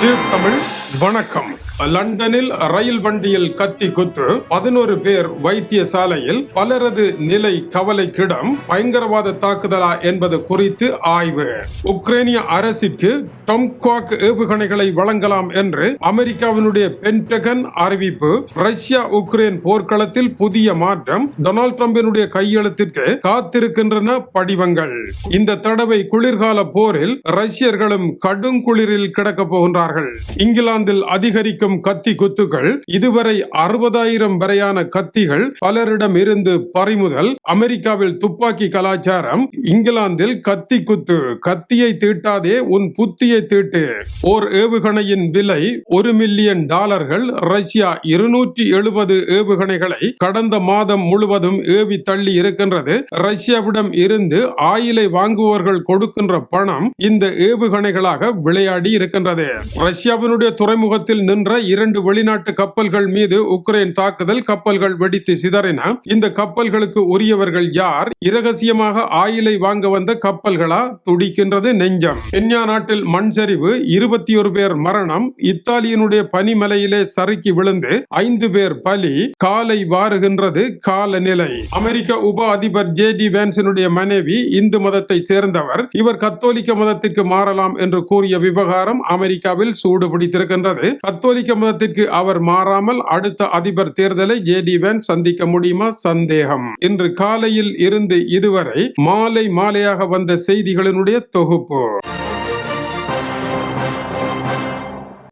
Tube Tamil வணக்கம். லண்டனில் ரயில் வண்டியில் கத்தி குத்து பதினோரு பேர் வைத்தியசாலையில் பலரது நிலை கவலைக்கிடம் பயங்கரவாத தாக்குதலா என்பது குறித்து ஆய்வு. உக்ரைனிய அரசிற்கு டொம்காக் ஏவுகணைகளை வழங்கலாம் என்று அமெரிக்காவினுடைய பென்டகன் அறிவிப்பு. ரஷ்யா உக்ரைன் போர்க்களத்தில் புதிய மாற்றம் டொனால்ட் ட்ரம்பினுடைய கையெழுத்திற்கு காத்திருக்கின்றன படிவங்கள். இந்த தடவை குளிர்கால போரில் ரஷ்யர்களும் கடும் குளிரில் கிடக்கப் போகின்றார்கள். இங்கிலாந்து இங்கிலாந்தில் அதிகரிக்கும் கத்தி குத்துகள் இதுவரை அறுபதாயிரம் வரையான கத்திகள் பலரிடம் இருந்து பறிமுதல் அமெரிக்காவில் துப்பாக்கி கலாச்சாரம் இங்கிலாந்தில் கத்தி குத்து கத்தியை தீட்டாதே உன் புத்தியை தீட்டு. ஓர் ஏவுகணையின் விலை ஒரு மில்லியன் டாலர்கள் ரஷ்யா இருநூற்றி எழுபது ஏவுகணைகளை கடந்த மாதம் முழுவதும் ஏவி தள்ளி இருக்கின்றது. ரஷ்யாவிடம் இருந்து ஆயிலை வாங்குவோர்கள் கொடுக்கின்ற பணம் இந்த ஏவுகணைகளாக விளையாடி இருக்கின்றது. ரஷ்யாவினுடைய துறைமுகத்தில் நின்ற இரண்டு வெளிநாட்டு கப்பல்கள் மீது உக்ரைன் தாக்குதல் கப்பல்கள் வெடித்து சிதறின. இந்த கப்பல்களுக்கு உரியவர்கள் யார்? இரகசியமாக ஆயிலை வாங்க வந்த கப்பல்களா? துடிக்கின்றது நெஞ்சம். கென்யா நாட்டில் மண் சரிவு இருபத்தி ஒரு பேர் மரணம் இத்தாலியினுடைய பனிமலையிலே சறுக்கி விழுந்து ஐந்து பேர் பலி காலை வாருகின்றது காலநிலை. அமெரிக்க உப அதிபர் ஜே டி வேன்சனுடைய மனைவி இந்து மதத்தை சேர்ந்தவர். இவர் கத்தோலிக்க மதத்திற்கு மாறலாம் என்று கூறிய விவகாரம் அமெரிக்காவில் சூடு பிடித்திருக்கிறது சென்றது. கத்தோலிக்க மதத்திற்கு அவர் மாறாமல் அடுத்த அதிபர் தேர்தலை ஜே டி வேன் சந்திக்க முடியுமா? சந்தேகம். இன்று காலையில் இருந்து இதுவரை மாலை மாலையாக வந்த செய்திகளினுடைய தொகுப்பு.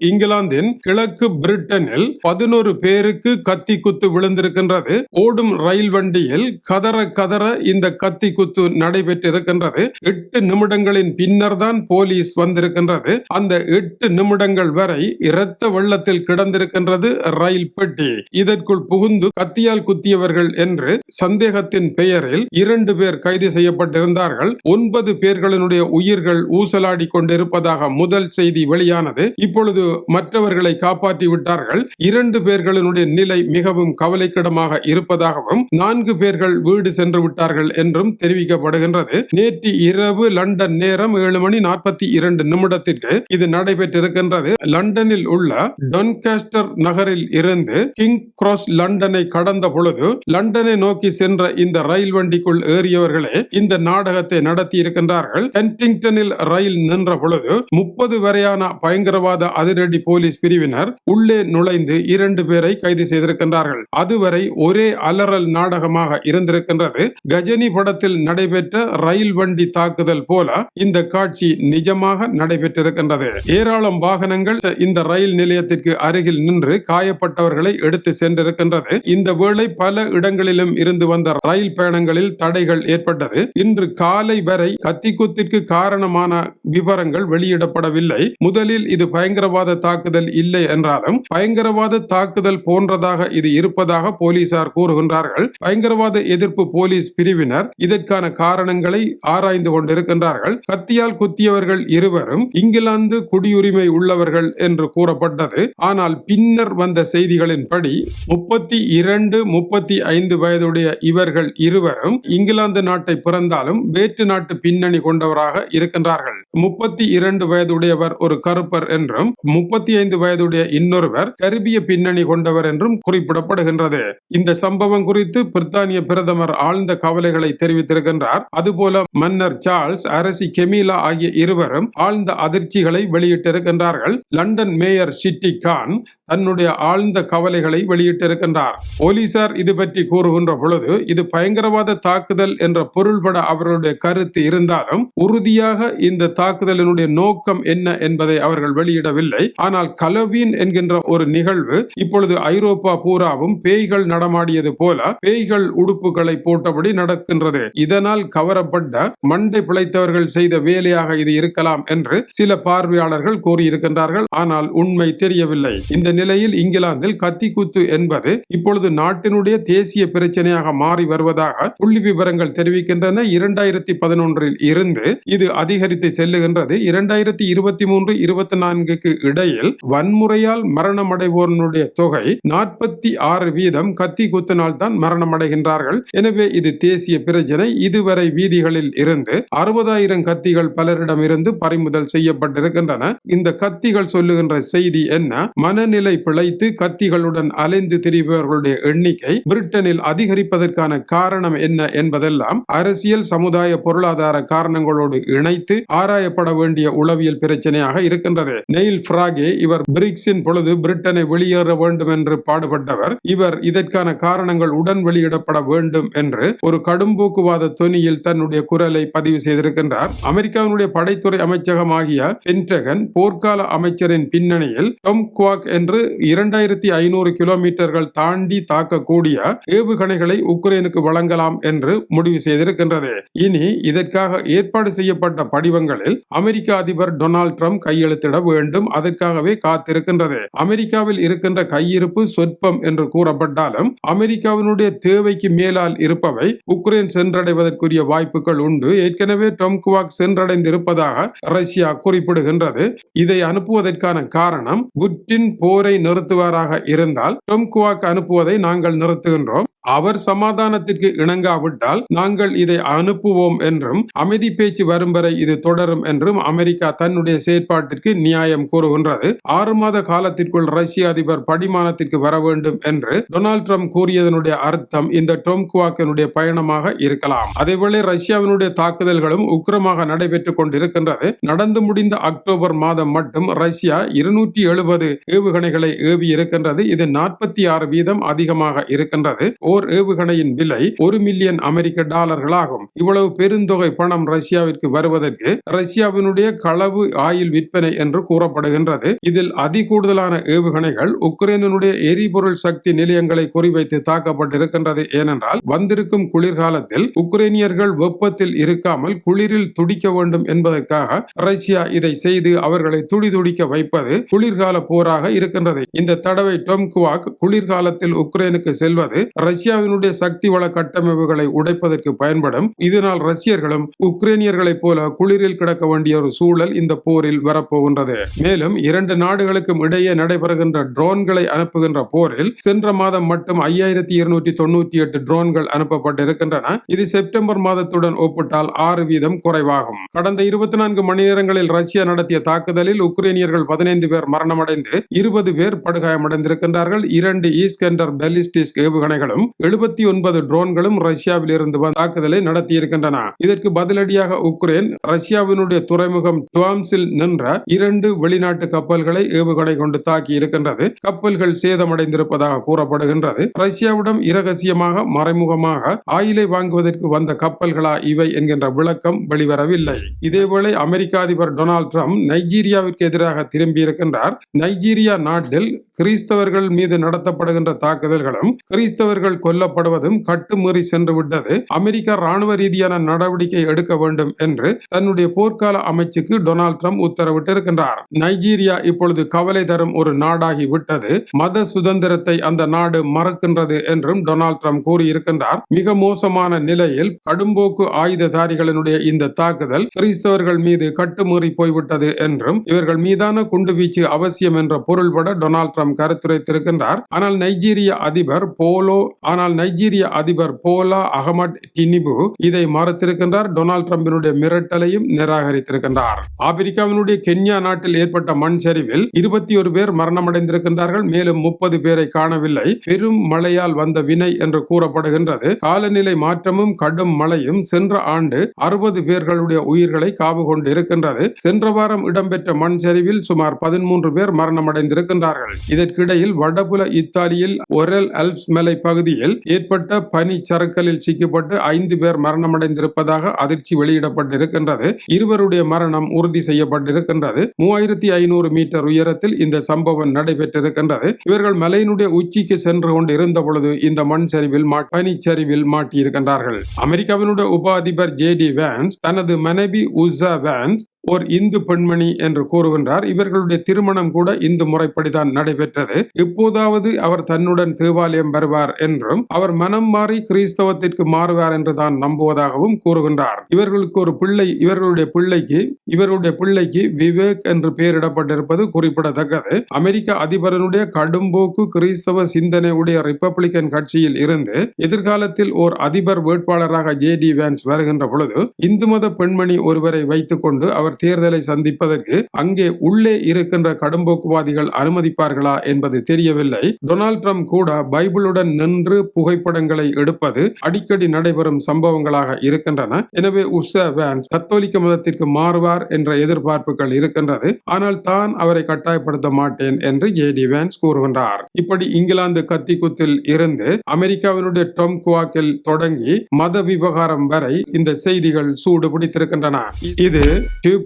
இங்கிலாந்தின் கிழக்கு பிரிட்டனில் பதினோரு பேருக்கு கத்தி குத்து விழுந்திருக்கின்றது. ஓடும் ரயில் வண்டியில் கதற கதற இந்த கத்தி குத்து நடைபெற்றிருக்கின்றது. எட்டு நிமிடங்களின் பின்னர் தான் போலீஸ் வந்திருக்கின்றது. அந்த எட்டு நிமிடங்கள் வரை இரத்த வெள்ளத்தில் கிடந்திருக்கின்றது ரயில் பெட்டி. இதற்குள் புகுந்து கத்தியால் குத்தியவர்கள் என்று சந்தேகத்தின் பெயரில் இரண்டு பேர் கைது செய்யப்பட்டிருந்தார்கள். ஒன்பது பேர்களினுடைய உயிர்கள் ஊசலாடி கொண்டிருப்பதாக முதல் செய்தி வெளியானது. இப்பொழுது மற்றவர்களை காப்பாற்றி விட்டார்கள். இரண்டு பேர்களினுடைய நிலை மிகவும் கவலைக்கிடமாக இருப்பதாகவும் நான்கு பேர்கள் வீடு சென்று விட்டார்கள் என்றும் தெரிவிக்கப்படுகின்றது. நேற்று இரவு லண்டன் நேரம் ஏழு மணி நாற்பத்தி இரண்டு நிமிடத்திற்கு இது நடைபெற்றிருக்கின்றது. லண்டனில் உள்ள டொன்காஸ்டர் நகரில் இருந்து கிங் கிராஸ் லண்டனை கடந்த பொழுது லண்டனை நோக்கி சென்ற இந்த ரயில் வண்டிக்குள் ஏறியவர்களே இந்த நாடகத்தை நடத்தி இருக்கின்றார்கள் கென்டிங்டனில் ரயில் நின்ற பொழுது முப்பது வரையான பயங்கரவாத ரெட்டி போலீஸ் பிரிவினர் உள்ளே நுழைந்து இரண்டு பேரை கைது செய்திருக்கின்றார்கள். அதுவரை ஒரே அலறல் நாடகமாக இருந்திருக்கின்றது. கஜினி படத்தில் நடைபெற்ற ரயில் வண்டி தாக்குதல் போல இந்த காட்சி நிஜமாக நடைபெற்றிருக்கின்றது. ஏராளம் வாகனங்கள் இந்த ரயில் நிலையத்திற்கு அருகில் நின்று காயப்பட்டவர்களை எடுத்து சென்றிருக்கின்றது. இந்த வேளை பல இடங்களிலும் இருந்து வந்த ரயில் பயணங்களில் தடைகள் ஏற்பட்டது. இன்று காலை வரை கத்திக்குத்திற்கு காரணமான விவரங்கள் வெளியிடப்படவில்லை. முதலில் இது பயங்கரவாத பயங்கரவாத தாக்குதல் இல்லை என்றாலும் பயங்கரவாத தாக்குதல் போன்றதாக இது இருப்பதாக போலீசார் கூறுகின்றார்கள். பயங்கரவாத எதிர்ப்பு போலீஸ் பிரிவினர் இதற்கான காரணங்களை ஆராய்ந்து கொண்டிருக்கின்றார்கள். கத்தியால் குத்தியவர்கள் இருவரும் இங்கிலாந்து குடியுரிமை உள்ளவர்கள் என்று கூறப்பட்டது. ஆனால் பின்னர் வந்த செய்திகளின்படி முப்பத்தி இரண்டு முப்பத்தி ஐந்து வயதுடைய இவர்கள் இருவரும் இங்கிலாந்து நாட்டை பிறந்தாலும் வேற்று நாட்டு பின்னணி கொண்டவராக இருக்கின்றார்கள். முப்பத்தி இரண்டு வயதுடையவர் ஒரு கருப்பர் என்றும் முப்பத்தி ஐந்து வயதுடைய இன்னொருவர் கரிபிய பின்னணி கொண்டவர் என்றும் குறிப்பிடப்படுகின்றது. இந்த சம்பவம் குறித்து பிரித்தானிய பிரதமர் ஆழ்ந்த கவலைகளை தெரிவித்திருக்கின்றார். அதுபோல மன்னர் சார்ல்ஸ் அரசி கெமிலா ஆகிய இருவரும் ஆழ்ந்த அதிர்ச்சிகளை வெளியிட்டிருக்கின்றார்கள். லண்டன் மேயர் ஷிட்டி கான் தன்னுடைய ஆழ்ந்த கவலைகளை வெளியிட்டிருக்கின்றார். போலீசார் இது பற்றி கூறுகின்ற பொழுது இது பயங்கரவாத தாக்குதல் என்ற பொருள்பட அவர்களுடைய கருத்து இருந்தாலும் உறுதியாக இந்த தாக்குதலினுடைய நோக்கம் என்ன என்பதை அவர்கள் வெளியிடவில்லை. ஆனால் கலவீன் என்கின்ற ஒரு நிகழ்வு இப்பொழுது ஐரோப்பா பூராவும் பேய்கள் நடமாடியது போல பேய்கள் உடுப்புகளை போட்டபடி நடக்கின்றது. இதனால் கவரப்பட்ட மண்டை பிழைத்தவர்கள் செய்த வேலையாக இது இருக்கலாம் என்று சில பார்வையாளர்கள் கூறியிருக்கின்றார்கள். ஆனால் உண்மை தெரியவில்லை. இந்த நிலையில் இங்கிலாந்தில் கத்திக்குத்து என்பது இப்பொழுது நாட்டினுடைய தேசிய பிரச்சனையாக மாறி வருவதாக புள்ளி விவரங்கள் தெரிவிக்கின்றன. இரண்டாயிரத்தி பதினொன்றில் இருந்து இது அதிகரித்து செல்லுகின்றது. இரண்டாயிரத்தி இருபத்தி மூன்று இருபத்தி நான்குக்கு இடையில் வன்முறையால் மரணமடைவோருடைய தொகை நாற்பத்தி ஆறு வீதம் கத்தி குத்தினால் தான் மரணமடைகின்றார்கள். எனவே இது தேசிய பிரச்சனை இதுவரை வீதிகளில் இருந்து அறுபதாயிரம் கத்திகள் பலரிடமிருந்து பறிமுதல் செய்யப்பட்டிருக்கின்றன. இந்த கத்திகள் சொல்லுகின்ற செய்தி என்ன? மனநிலை பிழைத்து கத்திகளுடன் அலைந்து திரிபவர்களுடைய எண்ணிக்கை பிரிட்டனில் அதிகரிப்பதற்கான காரணம் என்ன என்பதெல்லாம் அரசியல் சமுதாய பொருளாதார காரணங்களோடு இணைத்து ஆராயப்பட வேண்டிய உளவியல் பிரச்சனையாக இருக்கின்றது. நெயில் ஃபிராகே இவர் பிரிக்ஸின் பொழுது பிரிட்டனை வெளியேற வேண்டும் என்று பாடுபட்டவர். இவர் இதற்கான காரணங்கள் உடன் வெளியிடப்பட வேண்டும் என்று ஒரு கடும்போக்குவாத தொனியில் தன்னுடைய குரலை பதிவு செய்திருக்கின்றார். அமெரிக்காவினுடைய படைத்துறை அமைச்சகமாகிய பென்டகன் போர்க்கால அமைச்சரின் பின்னணியில் டொம் குவாக் என்று இரண்டாயிரத்தி ஐநூறு கிலோமீட்டர்கள் தாண்டி தாக்கக்கூடிய ஏவுகணைகளை உக்ரைனுக்கு வழங்கலாம் என்று முடிவு செய்திருக்கின்றது. இனி இதற்காக ஏற்பாடு செய்யப்பட்ட படிவங்களில் அமெரிக்க அதிபர் டொனால்ட் ட்ரம்ப் கையெழுத்திட வேண்டும். அதற்கு அதற்காகவே காத்திருக்கின்றது. அமெரிக்காவில் இருக்கின்ற கையிருப்பு சொற்பம் என்று கூறப்பட்டாலும் அமெரிக்காவினுடைய தேவைக்கு மேலால் இருப்பவை உக்ரைன் சென்றடைவதற்குரிய வாய்ப்புகள் உண்டு. ஏற்கனவே டொம் குவாக் சென்றடைந்திருப்பதாக ரஷ்யா குறிப்பிடுகின்றது. இதை அனுப்புவதற்கான காரணம் புட்டின் போரை நிறுத்துவாராக இருந்தால் டொம் குவாக் அனுப்புவதை நாங்கள் நிறுத்துகின்றோம். அவர் சமாதானத்திற்கு இணங்காவிட்டால் நாங்கள் இதை அனுப்புவோம் என்றும் அமைதி பேச்சு வரும் வரை இது தொடரும் என்றும் அமெரிக்கா தன்னுடைய செயற்பாட்டிற்கு நியாயம் கூறுகின்றது. ஆறு மாத காலத்திற்குள் ரஷ்ய அதிபர் படிமானத்திற்கு வர வேண்டும் என்று டொனால்ட் ட்ரம்ப் கூறியதனுடைய அர்த்தம் இந்த டொம் குவாக்கினுடைய பயணமாக இருக்கலாம். அதேவேளை ரஷ்யாவினுடைய தாக்குதல்களும் உக்கிரமாக நடைபெற்றுக் கொண்டிருக்கின்றது. நடந்து முடிந்த அக்டோபர் மாதம் மட்டும் ரஷ்யா இருநூற்றி எழுபது ஏவுகணைகளை ஏவி இருக்கின்றது இது நாற்பத்தி ஆறு வீதம் அதிகமாக இருக்கின்றது. ஓர் ஏவுகணையின் விலை ஒரு மில்லியன் அமெரிக்க டாலர்களாகும். இவ்வளவு பெருந்தொகை பணம் ரஷ்யாவிற்கு வருவதற்கு ரஷ்யாவினுடைய களவு ஆயில் விற்பனை என்று கூறப்படுகின்றது. இதில் அதிகூடுதலான ஏவுகணைகள் உக்ரைனுடைய எரிபொருள் சக்தி நிலையங்களை குறிவைத்து தாக்கப்பட்டிருக்கின்றது. ஏனென்றால் வந்திருக்கும் குளிர்காலத்தில் உக்ரைனியர்கள் வெப்பத்தில் இருக்காமல் குளிரில் துடிக்க வேண்டும் என்பதற்காக ரஷ்யா இதை செய்து அவர்களை துடி துடிக்க வைப்பது குளிர்கால போராக இருக்கின்றது. இந்த தடவை டொம் குவாக் குளிர்காலத்தில் உக்ரைனுக்கு செல்வது ரஷ்ய ரஷ்யாவினுடைய சக்தி வள கட்டமைப்புகளை உடைப்பதற்கு பயன்படும். இதனால் ரஷ்யர்களும் உக்ரைனியர்களைப் போல குளிரில் கிடக்க வேண்டிய ஒரு சூழல் இந்த போரில் வரப்போகின்றது. மேலும் இரண்டு நாடுகளுக்கும் இடையே நடைபெறுகின்ற ட்ரோன்களை அனுப்புகின்ற போரில் சென்ற மாதம் மட்டும் ஐயாயிரத்தி இருநூற்றி தொண்ணூற்றி எட்டு ட்ரோன்கள் அனுப்பப்பட்டிருக்கின்றன. இது செப்டம்பர் மாதத்துடன் ஒப்பிட்டால் ஆறு வீதம் குறைவாகும். கடந்த இருபத்தி நான்கு மணி நேரங்களில் ரஷ்யா நடத்திய தாக்குதலில் உக்ரைனியர்கள் பதினைந்து பேர் மரணமடைந்து இருபது பேர் படுகாயமடைந்திருக்கின்றார்கள். இரண்டு ஈஸ்கெண்டர் பெலிஸ்டிக் ஏவுகணைகளும் எழுபத்தி ஒன்பது ட்ரோன்களும் ரஷ்யாவில் இருந்து தாக்குதலை நடத்தியிருக்கின்றன. இதற்கு பதிலடியாக உக்ரைன் ரஷ்யாவினுடைய துறைமுகம் டுவாம்ஸில் நின்ற இரண்டு வெளிநாட்டு கப்பல்களை ஏவுகணை கொண்டு தாக்கி இருக்கின்றது கப்பல்கள் சேதமடைந்திருப்பதாக கூறப்படுகின்றது. ரஷ்யாவிடம் இரகசியமாக மறைமுகமாக ஆயிலை வாங்குவதற்கு வந்த கப்பல்களா இவை என்கின்ற விளக்கம் வெளிவரவில்லை. இதேவேளை அமெரிக்க அதிபர் டொனால்ட் ட்ரம்ப் நைஜீரியாவிற்கு எதிராக திரும்பியிருக்கின்றார். நைஜீரியா நாட்டில் கிறிஸ்தவர்கள் மீது நடத்தப்படுகின்ற தாக்குதல்களும் கிறிஸ்தவர்கள் கொல்லப்படுவதும் கட்டுமீறி சென்று விட்டது. அமெரிக்கா ராணுவ ரீதியான நடவடிக்கை எடுக்க வேண்டும் என்று தன்னுடைய போர்க்கால அமைச்சுக்கு டொனால்ட் ட்ரம்ப் உத்தரவிட்டிருக்கின்றார். நைஜீரியா இப்பொழுது கவலை தரும் ஒரு நாடாகி விட்டது. மத சுதந்திரத்தை அந்த நாடு மறக்கின்றது என்றும் டொனால்ட் ட்ரம்ப் கூறியிருக்கின்றார். மிக மோசமான நிலையில் கடும்போக்கு ஆயுததாரிகளினுடைய இந்த தாக்குதல் கிறிஸ்தவர்கள் மீது கட்டுமீறி போய்விட்டது என்றும் இவர்கள் மீதான குண்டுவீச்சு அவசியம் என்ற பொருள்பட டொனால்ட் ட்ரம்ப் கருத்துரைத்திருக்கின்றார். ஆனால் நைஜீரிய அதிபர் போலோ ஆனால் நைஜீரிய அதிபர் போலா அகமட் டினிபு இதை மறுத்திருக்கின்றார். டொனால்ட் டிரம்பினுடைய மிரட்டலையும் நிராகரித்திருக்கின்றார். ஆப்பிரிக்காவினுடைய கென்யா நாட்டில் ஏற்பட்ட மண் சரிவில் இருபத்தி ஒரு பேர் மரணமடைந்திருக்கின்றார்கள். மேலும் முப்பது பேரை காணவில்லை. பெரும் மழையால் வந்த வினை என்று கூறப்படுகின்றது. காலநிலை மாற்றமும் கடும் மழையும் சென்ற ஆண்டு அறுபது பேர்களுடைய உயிர்களை காவு கொண்டு இருக்கின்றது சென்ற வாரம் இடம்பெற்ற மண் சரிவில் சுமார் பதிமூன்று பேர் மரணமடைந்திருக்கின்றார்கள். இதற்கிடையில் வடபுல இத்தாலியில் ஒரல் அல்ப்ஸ் மலை பகுதியில் ஏற்பட்ட பனி சறுக்கலில் சிக்கப்பட்டு ஐந்து பேர் மரணமடைந்திருப்பதாக அதிர்ச்சி வெளியிடப்பட்டிருக்கின்றது. இருவருடைய மரணம் உறுதி செய்யப்பட்டிருக்கின்றது. மூவாயிரத்தி ஐநூறு மீட்டர் உயரத்தில் இந்த சம்பவம் நடைபெற்றிருக்கின்றது. இவர்கள் மலையினுடைய உச்சிக்கு சென்று கொண்டு இருந்த பொழுது இந்த மண் சரிவில் மா- பனிச்சரிவில் மாட்டியிருக்கின்றார்கள். அமெரிக்காவினுடைய உப அதிபர் ஜே டி வேன்ஸ் தனது மனைவி உசா வேன்ஸ் ஓர் இந்து பெண்மணி என்று கூறுகின்றார். இவர்களுடைய திருமணம் கூட இந்து முறைப்படிதான் நடைபெற்றது. இப்போதாவது அவர் தன்னுடன் தேவாலயம் வருவார் என்றும் அவர் மனம் மாறி கிறிஸ்தவத்திற்கு மாறுவார் என்று தான் நம்புவதாகவும் கூறுகின்றார். இவர்களுக்கு ஒரு பிள்ளை இவர்களுடைய பிள்ளைக்கு இவருடைய பிள்ளைக்கு விவேக் என்று பெயரிடப்பட்டிருப்பது குறிப்பிடத்தக்கது. அமெரிக்க அதிபரனுடைய கடும்போக்கு கிறிஸ்தவ சிந்தனையுடைய ரிப்பப்ளிக்கன் கட்சியில் இருந்து எதிர்காலத்தில் ஓர் அதிபர் வேட்பாளராக ஜே டி வேன்ஸ் வருகின்ற பொழுது இந்து மத பெண்மணி ஒருவரை வைத்துக் கொண்டு அவர் தேர்தலை சந்திப்பதற்கு அங்கே உள்ளே இருக்கின்ற கடும்போக்குவாதிகள் அனுமதிப்பார்களா என்பது தெரியவில்லை. டொனால்ட் ட்ரம்ப் கூட பைபிளுடன் நின்று புகைப்படங்களை எடுப்பது அடிக்கடி நடைபெறும் சம்பவங்களாக இருக்கின்றன. எனவே உஷ வேன்ஸ் கத்தோலிக்க மதத்திற்கு மாறுவார் என்ற எதிர்பார்ப்புகள் இருக்கின்றது. ஆனால் தான் அவரை கட்டாயப்படுத்த மாட்டேன் என்று ஏடி டி வேன்ஸ் கூறுகின்றார். இப்படி இங்கிலாந்து கத்திக்குத்தில் இருந்து அமெரிக்காவினுடைய டொம் குவாக்கில் தொடங்கி மத விவகாரம் வரை இந்த செய்திகள் சூடு பிடித்திருக்கின்றன இது டியூப்